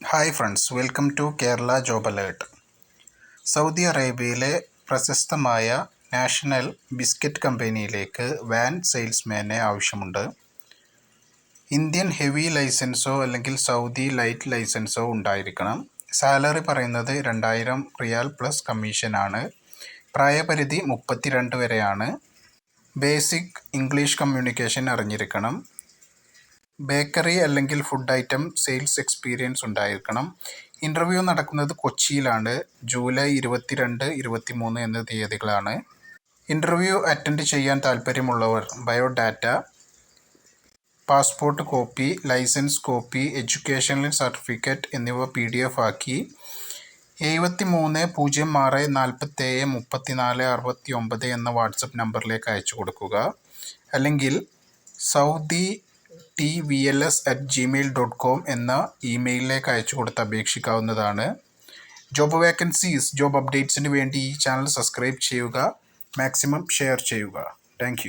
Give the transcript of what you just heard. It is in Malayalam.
Hi friends welcome to Kerala job alert Saudi അറേബ്യയിലെ പ്രശസ്തമായ നാഷണൽ ബിസ്ക്കറ്റ് കമ്പനിയിലേക്ക് വാൻ സെയിൽസ്മാനെ ആവശ്യമുണ്ട്. ഇന്ത്യൻ ഹെവി ലൈസൻസോ അല്ലെങ്കിൽ സൗദി ലൈറ്റ് ലൈസൻസോ ഉണ്ടായിരിക്കണം. സാലറി പറയുന്നത് രണ്ടായിരം റിയാൽ പ്ലസ് കമ്മീഷനാണ് പ്രായപരിധി മുപ്പത്തിരണ്ട് വരെയാണ്. ബേസിക് ഇംഗ്ലീഷ് കമ്മ്യൂണിക്കേഷൻ അറിഞ്ഞിരിക്കണം. ബേക്കറി അല്ലെങ്കിൽ ഫുഡ് ഐറ്റം സെയിൽസ് എക്സ്പീരിയൻസ് ഉണ്ടായിരിക്കണം. ഇന്റർവ്യൂ നടക്കുന്നത് കൊച്ചിയിലാണ്. ജൂലൈ ഇരുപത്തിരണ്ട് ഇരുപത്തിമൂന്ന് എന്ന തീയതികളാണ്. ഇന്റർവ്യൂ അറ്റൻഡ് ചെയ്യാൻ താല്പര്യമുള്ളവർ biodata passport copy licence copy educational certificate എന്നിവ പി ഡി എഫ് ആക്കി. എഴുപത്തി മൂന്ന് പൂജ്യം ആറ് നാൽപ്പത്തേഴ് മുപ്പത്തിനാല് അറുപത്തി ഒമ്പത് എന്ന വാട്സപ്പ് നമ്പറിലേക്ക് അയച്ചു കൊടുക്കുക. അല്ലെങ്കിൽ Saudi T V L S at Gmail dot com എന്ന ഇമെയിലിലേക്ക് അയച്ചു കൊടുത്ത് അപേക്ഷിക്കാവുന്നതാണ്. ജോബ് വേക്കൻസീസ് ജോബ് അപ്ഡേറ്റ്സിന് വേണ്ടി ഈ ചാനൽ സബ്സ്ക്രൈബ് ചെയ്യുക. മാക്സിമം ഷെയർ ചെയ്യുക. താങ്ക്